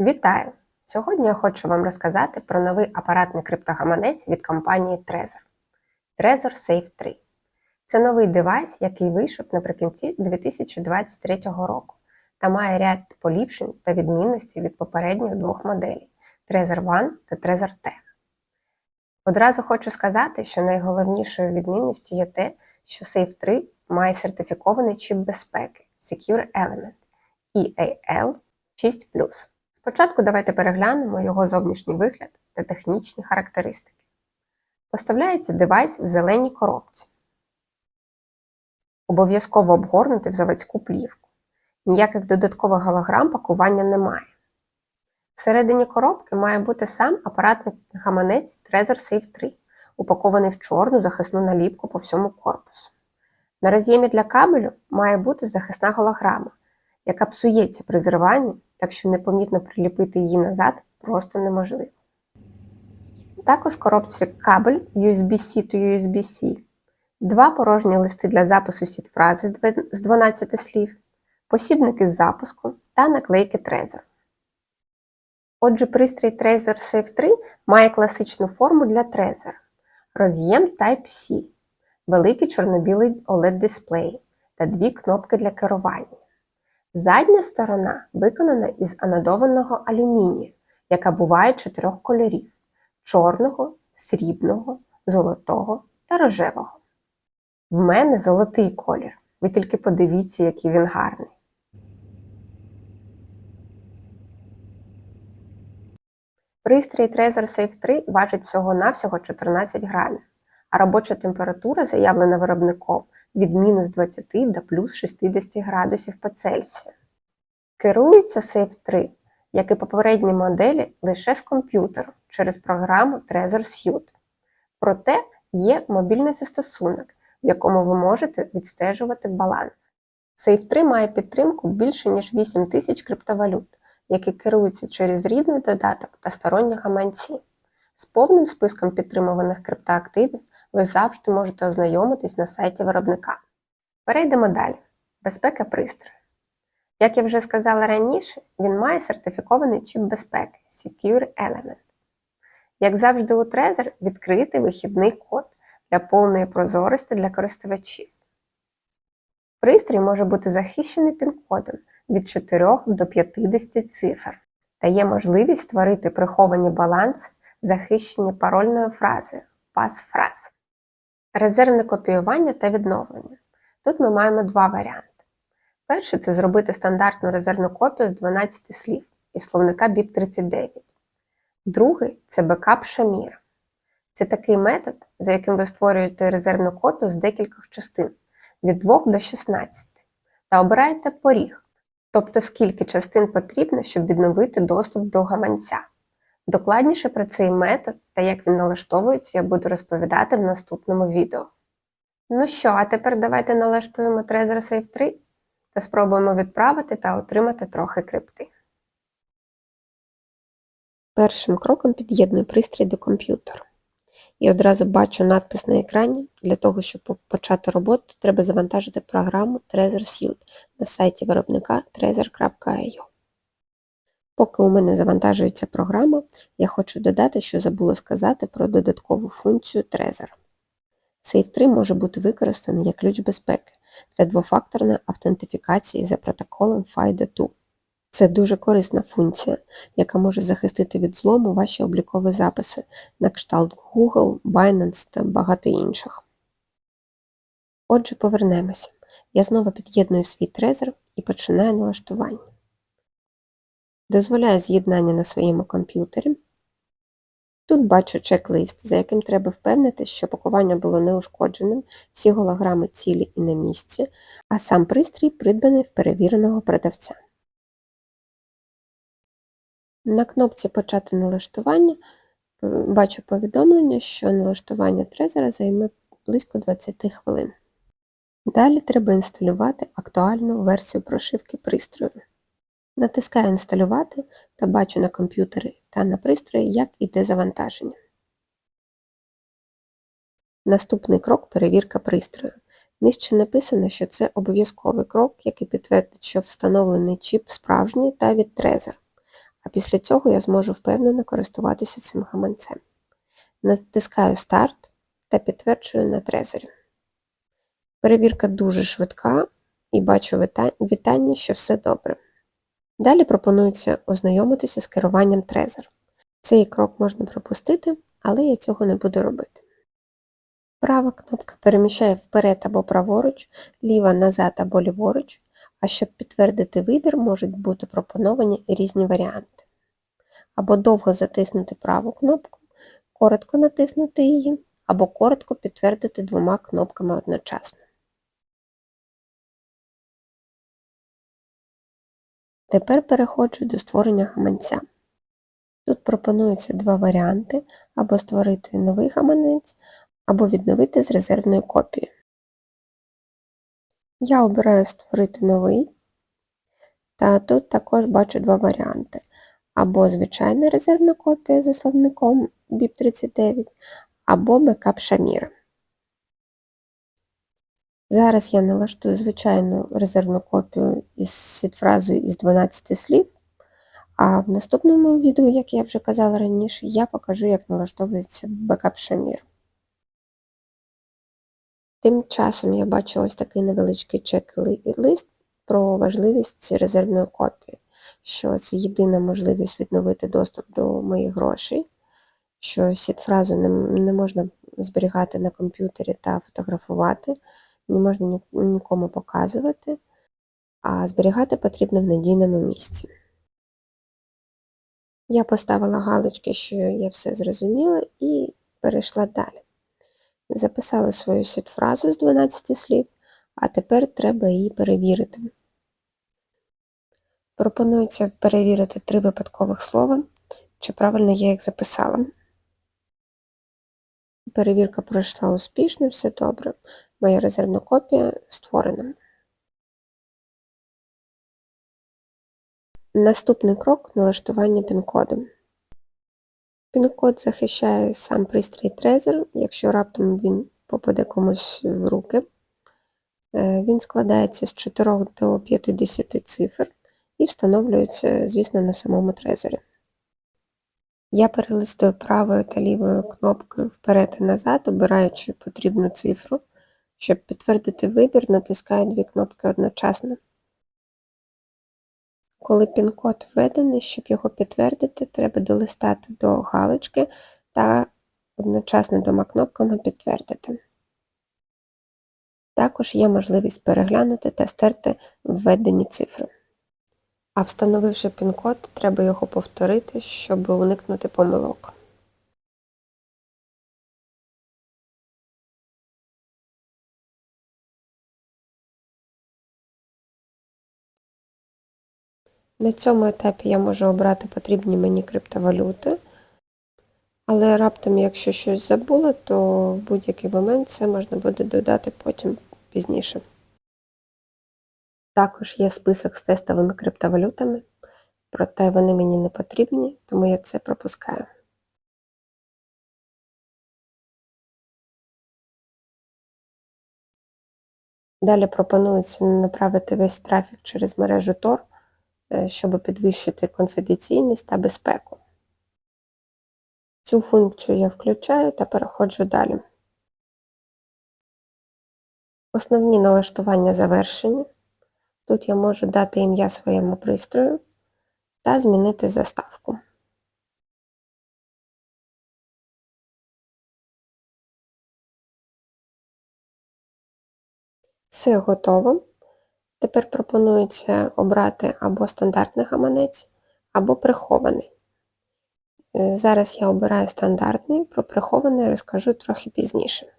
Вітаю! Сьогодні я хочу вам розказати про новий апаратний криптогаманець від компанії Trezor. Trezor Safe 3. Це новий девайс, який вийшов наприкінці 2023 року та має ряд поліпшень та відмінностей від попередніх двох моделей Trezor One та Trezor T. Одразу хочу сказати, що найголовнішою відмінністю є те, що Safe 3 має сертифікований чіп безпеки Secure Element EAL 6 Спочатку давайте переглянемо його зовнішній вигляд та технічні характеристики. Поставляється девайс в зеленій коробці. Обов'язково обгорнутий в заводську плівку. Ніяких додаткових голограм пакування немає. Всередині коробки має бути сам апаратний гаманець Trezor Safe 3, упакований в чорну захисну наліпку по всьому корпусу. На роз'ємі для кабелю має бути захисна голограма, яка псується при зриванні, так що непомітно приліпити її назад просто неможливо. Також в коробці кабель USB-C to USB-C, два порожні листи для запису сіт-фрази з 12 слів, посібники з запуску та наклейки Trezor. Отже, пристрій Trezor Safe 3 має класичну форму для Trezor, роз'єм Type-C, великий чорно-білий OLED-дисплей та дві кнопки для керування. Задня сторона виконана із анодованого алюмінію, яка буває чотирьох кольорів чорного, срібного, золотого та рожевого. В мене золотий колір. Ви тільки подивіться, який він гарний. Пристрій Trezor Safe 3 важить всього-навсього 14 грамів, а робоча температура, заявлена виробником, від мінус 20 до плюс 60 градусів по Цельсію. Керується Safe 3, як і попередні моделі, лише з комп'ютеру через програму Trezor Suite. Проте є мобільний застосунок, в якому ви можете відстежувати баланс. Safe 3 має підтримку більше ніж 8 тисяч криптовалют, які керуються через рідний додаток та сторонні гаманці. З повним списком підтримуваних криптоактивів ви завжди можете ознайомитись на сайті виробника. Перейдемо далі. Безпека пристрою. Як я вже сказала раніше, він має сертифікований чіп безпеки Secure Element. Як завжди у Trezor, відкритий вихідний код для повної прозорості для користувачів. Пристрій може бути захищений пін-кодом від 4 до 50 цифр та є можливість створити приховані баланси, захищені парольною фразою пас-фраз. Резервне копіювання та відновлення. Тут ми маємо два варіанти. Перший це зробити стандартну резервну копію з 12 слів із словника BIP39. Другий це бекап Шаміра. Це такий метод, за яким ви створюєте резервну копію з декількох частин від 2 до 16 та обираєте поріг, тобто скільки частин потрібно, щоб відновити доступ до гаманця. Докладніше про цей метод та як він налаштовується, я буду розповідати в наступному відео. Ну що, а тепер давайте налаштуємо Trezor Safe 3 та спробуємо відправити та отримати трохи крипти. Першим кроком під'єдную пристрій до комп'ютера. І одразу бачу надпис на екрані. Для того, щоб почати роботу, треба завантажити програму Trezor Suite на сайті виробника trezor.io. Поки у мене завантажується програма, я хочу додати, що забула сказати про додаткову функцію Trezor. Safe 3 може бути використаний як ключ безпеки для двофакторної автентифікації за протоколом FIDO2. Це дуже корисна функція, яка може захистити від злому ваші облікові записи на кшталт Google, Binance та багато інших. Отже, повернемося. Я знову під'єдную свій трезор і починаю налаштування. Дозволяю з'єднання на своєму комп'ютері. Тут бачу чек-лист, за яким треба впевнитись, що пакування було неушкодженим, всі голограми цілі і на місці, а сам пристрій придбаний в перевіреного продавця. На кнопці Почати налаштування бачу повідомлення, що налаштування трезора займе близько 20 хвилин. Далі треба інсталювати актуальну версію прошивки пристрою. Натискаю Інсталювати та бачу на комп'ютері та на пристрої, як іде завантаження. Наступний крок перевірка пристрою. Нижче написано, що це обов'язковий крок, який підтвердить, що встановлений чіп справжній та від Trezor, а після цього я зможу впевнено користуватися цим гаманцем. Натискаю старт та підтверджую на трезорі. Перевірка дуже швидка і бачу вітання, що все добре. Далі пропонується ознайомитися з керуванням Trezor. Цей крок можна пропустити, але я цього не буду робити. Права кнопка переміщає вперед або праворуч, ліва назад або ліворуч, а щоб підтвердити вибір, можуть бути пропоновані різні варіанти. Або довго затиснути праву кнопку, коротко натиснути її, або коротко підтвердити двома кнопками одночасно. Тепер переходжу до створення гаманця. Тут пропонуються два варіанти або створити новий гаманець, або відновити з резервною копією. Я обираю створити новий, та тут також бачу два варіанти. Або звичайна резервна копія за словником BIP39, або бекап Шаміра. Зараз я налаштую звичайну резервну копію із сітфразою із 12 слів, а в наступному відео, як я вже казала раніше, я покажу, як налаштовується бекап Шамір. Тим часом я бачу ось такий невеличкий чек-лист про важливість резервної копії, що це єдина можливість відновити доступ до моїх грошей, що сіт-фразу не можна зберігати на комп'ютері та фотографувати, не можна нікому показувати, а зберігати потрібно в надійному місці. Я поставила галочки, що я все зрозуміла, і перейшла далі. Записала свою сіт-фразу з 12 слів, а тепер треба її перевірити. Пропонується перевірити три випадкових слова, чи правильно я їх записала. Перевірка пройшла успішно, все добре. Моя резервна копія створена. Наступний крок налаштування пін-коду. Пін-код захищає сам пристрій Trezor, якщо раптом він попаде комусь в руки. Е, Він складається з 4 до 50 цифр і встановлюється, звісно, на самому Trezor. Я перелистую правою та лівою кнопкою вперед і назад, обираючи потрібну цифру. Щоб підтвердити вибір, натискаю дві кнопки одночасно. Коли пін-код введений, щоб його підтвердити, треба долистати до галочки та одночасно двома кнопками підтвердити. Також є можливість переглянути та стерти введені цифри. А встановивши пін-код, треба його повторити, щоб уникнути помилок. На цьому етапі я можу обрати потрібні мені криптовалюти, але раптом, якщо щось забула, то в будь-який момент це можна буде додати потім пізніше. Також є список з тестовими криптовалютами, проте вони мені не потрібні, тому я це пропускаю. Далі пропонується направити весь трафік через мережу Tor, щоб підвищити конфіденційність та безпеку. Цю функцію я включаю та переходжу далі. Основні налаштування завершені. Тут я можу дати ім'я своєму пристрою та змінити заставку. Все готово. Тепер пропонується обрати або стандартний гаманець, або прихований. Е, Зараз я обираю стандартний, про прихований розкажу трохи пізніше.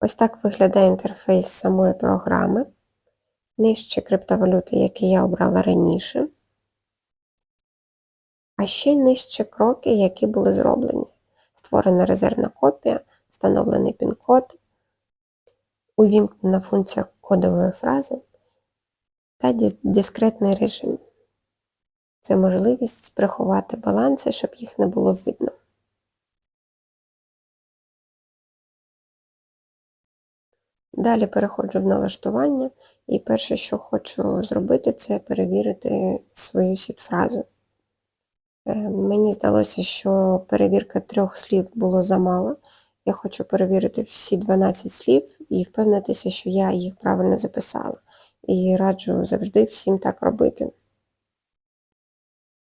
Ось так виглядає інтерфейс самої програми. Нижче криптовалюти, які я обрала раніше. А ще нижче кроки, які були зроблені. Створена резервна копія, встановлений пін-код, увімкнена функція кодової фрази та дискретний режим. Це можливість приховати баланси, щоб їх не було видно. Далі переходжу в налаштування, і перше, що хочу зробити, це перевірити свою сіт-фразу. Е, Мені здалося, що перевірка трьох слів було замало. Я хочу перевірити всі 12 слів і впевнитися, що я їх правильно записала. І раджу завжди всім так робити.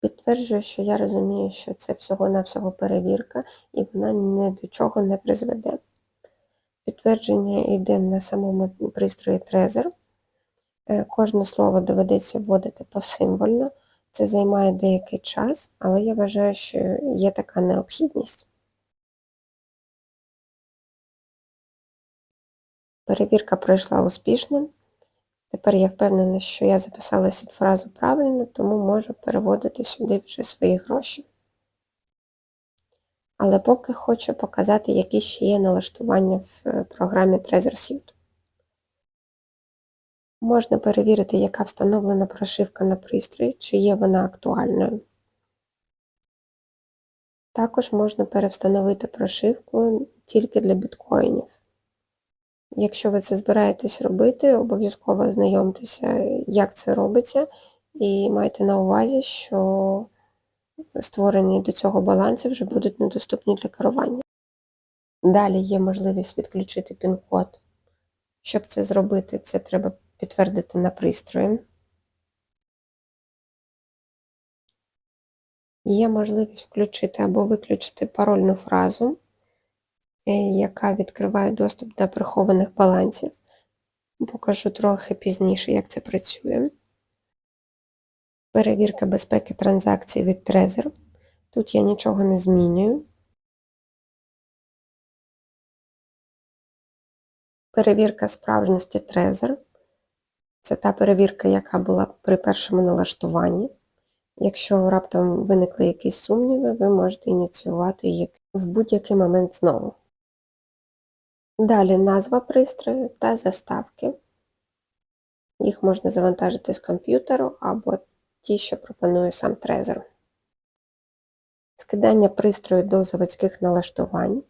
Підтверджую, що я розумію, що це всього-навсього перевірка, і вона ні до чого не призведе. Підтвердження йде на самому пристрої Trezor. Е, Кожне слово доведеться вводити посимвольно. Це займає деякий час, але я вважаю, що є така необхідність. Перевірка пройшла успішно. Тепер я впевнена, що я записала сітфразу правильно, тому можу переводити сюди вже свої гроші. Але поки хочу показати, які ще є налаштування в е, програмі Trezor Suite. Можна перевірити, яка встановлена прошивка на пристрої, чи є вона актуальною. Також можна перевстановити прошивку тільки для біткоїнів. Якщо ви це збираєтесь робити, обов'язково ознайомтеся, як це робиться, і майте на увазі, що створені до цього баланси вже будуть недоступні для керування. Далі є можливість відключити пін-код. Щоб це зробити, це треба підтвердити на пристрої. Є можливість включити або виключити парольну фразу, яка відкриває доступ до прихованих балансів. Покажу трохи пізніше, як це працює. Перевірка безпеки транзакцій від Trezor. Тут я нічого не змінюю. Перевірка справжності Trezor. Це та перевірка, яка була при першому налаштуванні. Якщо раптом виникли якісь сумніви, ви можете ініціювати їх в будь-який момент знову. Далі назва пристрою та заставки. Їх можна завантажити з комп'ютеру або ті, що пропонує сам Trezor. Скидання пристрою до заводських налаштувань.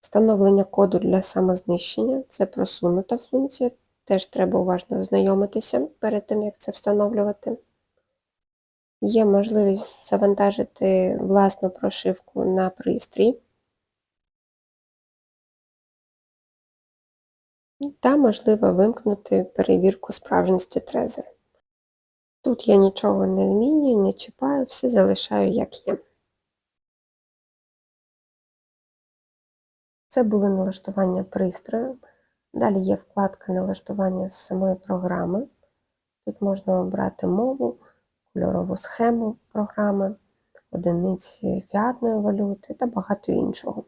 Встановлення коду для самознищення це просунута функція, теж треба уважно ознайомитися перед тим, як це встановлювати. Є можливість завантажити власну прошивку на пристрій. Та можливо вимкнути перевірку справжності Trezor. Тут я нічого не змінюю, не чіпаю, все залишаю як є. Це були налаштування пристрою. Далі є вкладка налаштування з самої програми. Тут можна обрати мову, кольорову схему програми, одиниці фіатної валюти та багато іншого.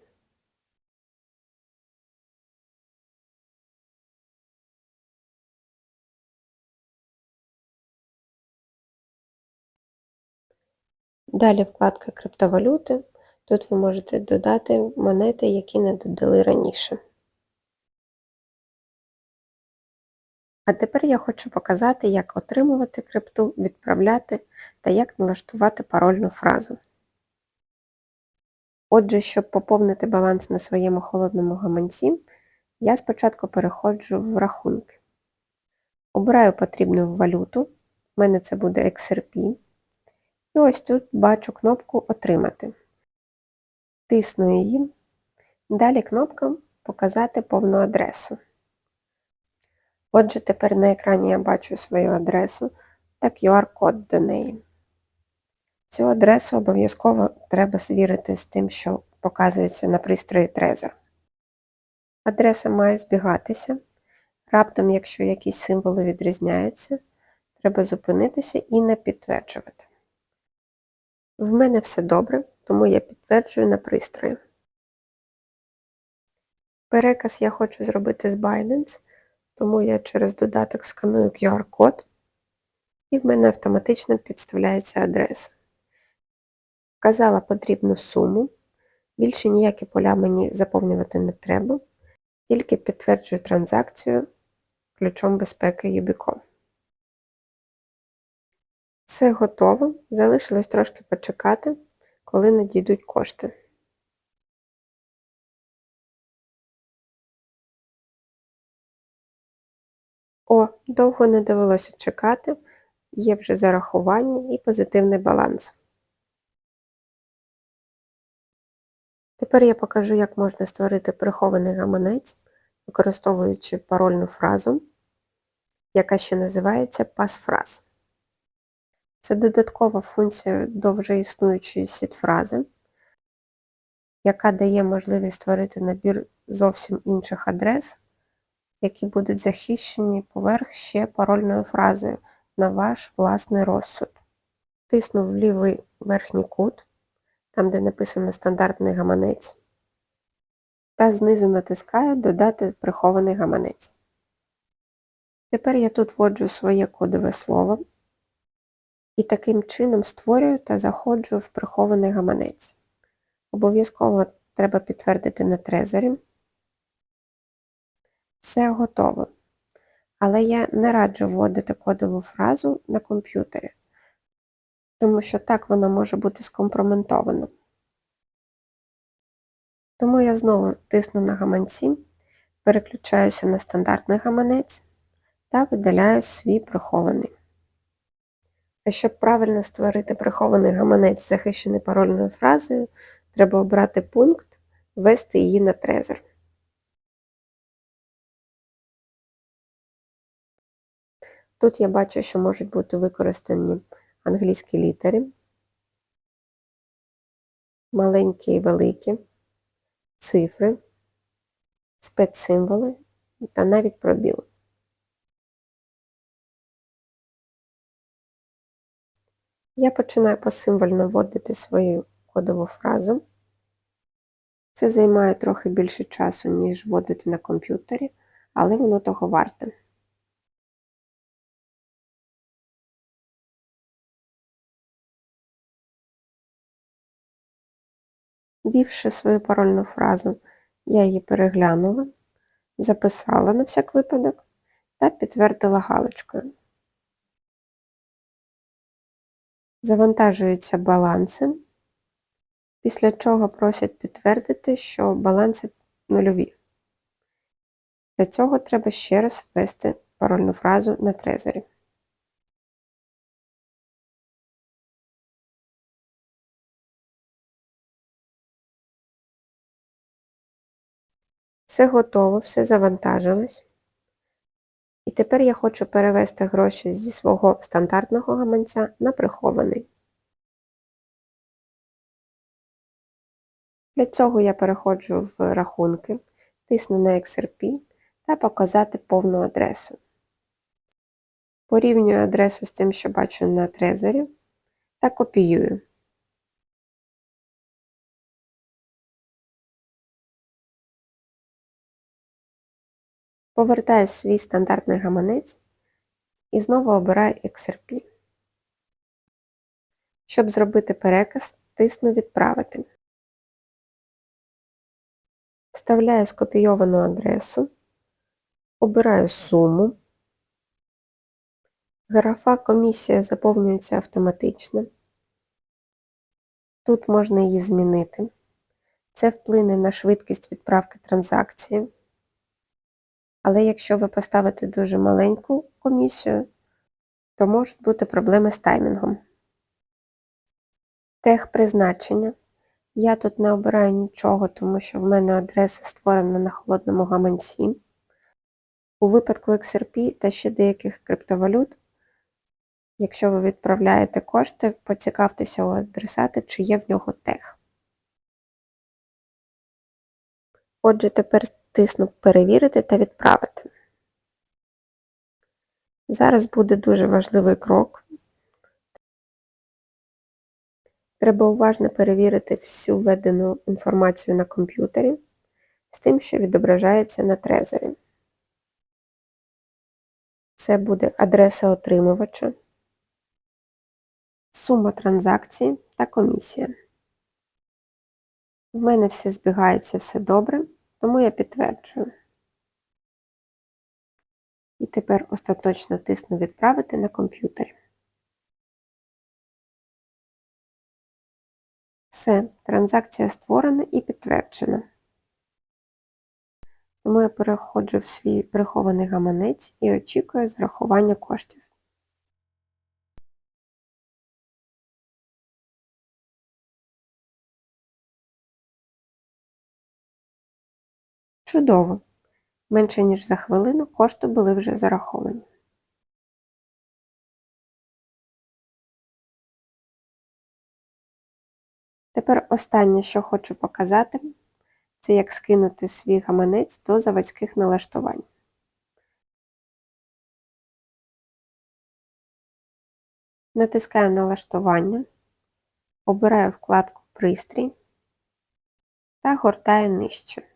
Далі вкладка криптовалюти. Тут ви можете додати монети, які не додали раніше. А тепер я хочу показати, як отримувати крипту, відправляти та як налаштувати парольну фразу. Отже, щоб поповнити баланс на своєму холодному гаманці, я спочатку переходжу в рахунки. Обираю потрібну валюту, в мене це буде XRP. І ось тут бачу кнопку Отримати. Тисну її. Далі кнопка Показати повну адресу. Отже, тепер на екрані я бачу свою адресу та QR-код до неї. Цю адресу обов'язково треба звірити з тим, що показується на пристрої Trezor. Адреса має збігатися. Раптом, якщо якісь символи відрізняються, треба зупинитися і не підтверджувати. В мене все добре, тому я підтверджую на пристрої. Переказ я хочу зробити з Binance, тому я через додаток сканую QR-код, і в мене автоматично підставляється адреса. Вказала потрібну суму, більше ніякі поля мені заповнювати не треба, тільки підтверджую транзакцію ключом безпеки Юбіком. Все готово, залишилось трошки почекати, коли надійдуть кошти. О, довго не довелося чекати, є вже зарахування і позитивний баланс. Тепер я покажу, як можна створити прихований гаманець, використовуючи парольну фразу, яка ще називається пасфраз. Це додаткова функція до вже існуючої сітфрази, яка дає можливість створити набір зовсім інших адрес, які будуть захищені поверх ще парольною фразою на ваш власний розсуд. Тисну в лівий верхній кут, там де написано стандартний гаманець, та знизу натискаю Додати прихований гаманець. Тепер я тут вводжу своє кодове слово і таким чином створюю та заходжу в прихований гаманець. Обов'язково треба підтвердити на трезорі. Все готово. Але я не раджу вводити кодову фразу на комп'ютері, тому що так вона може бути скомпроментована. Тому я знову тисну на гаманці, переключаюся на стандартний гаманець та видаляю свій прихований. А щоб правильно створити прихований гаманець, захищений парольною фразою, треба обрати пункт Ввести її на трезор. Тут я бачу, що можуть бути використані англійські літери, маленькі і великі, цифри, спецсимволи та навіть пробіл. Я починаю посимвольно вводити свою кодову фразу. Це займає трохи більше часу, ніж вводити на комп'ютері, але воно того варте. Ввівши свою парольну фразу, я її переглянула, записала на всяк випадок та підтвердила галочкою. Завантажуються баланси, після чого просять підтвердити, що баланси нульові. Для цього треба ще раз ввести парольну фразу на трезорі. Все готово, все завантажилось. І тепер я хочу перевести гроші зі свого стандартного гаманця на прихований. Для цього я переходжу в рахунки, тисну на XRP та показати повну адресу. Порівнюю адресу з тим, що бачу на трезорі, та копіюю. Повертаю свій стандартний гаманець і знову обираю XRP. Щоб зробити переказ, тисну Відправити. Вставляю скопійовану адресу, обираю суму. Графа комісія заповнюється автоматично. Тут можна її змінити. Це вплине на швидкість відправки транзакції. Але якщо ви поставите дуже маленьку комісію, то можуть бути проблеми з таймінгом. Техпризначення. Я тут не обираю нічого, тому що в мене адреса створена на холодному гаманці. У випадку XRP та ще деяких криптовалют, якщо ви відправляєте кошти, поцікавтеся у адресата, чи є в нього тех. Отже, тепер тисну Перевірити та відправити. Зараз буде дуже важливий крок. Треба уважно перевірити всю введену інформацію на комп'ютері з тим, що відображається на трезорі. Це буде адреса отримувача, сума транзакції та комісія. В мене все збігається все добре, тому я підтверджую. І тепер остаточно тисну Відправити на комп'ютері. Все, транзакція створена і підтверджена. Тому я переходжу в свій прихований гаманець і очікую зарахування коштів. Чудово! Менше ніж за хвилину кошти були вже зараховані. Тепер останнє, що хочу показати, це як скинути свій гаманець до заводських налаштувань. Натискаю налаштування, обираю вкладку Пристрій та гортаю нижче.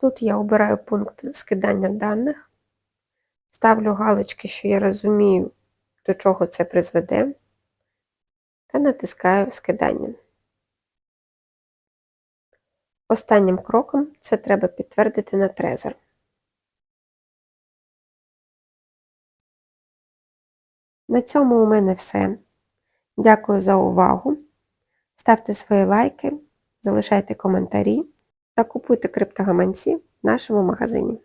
Тут я обираю пункт скидання даних, ставлю галочки, що я розумію, до чого це призведе, та натискаю скидання. Останнім кроком це треба підтвердити на Trezor. На цьому у мене все. Дякую за увагу. Ставте свої лайки, залишайте коментарі та купуйте криптогаманці в нашому магазині.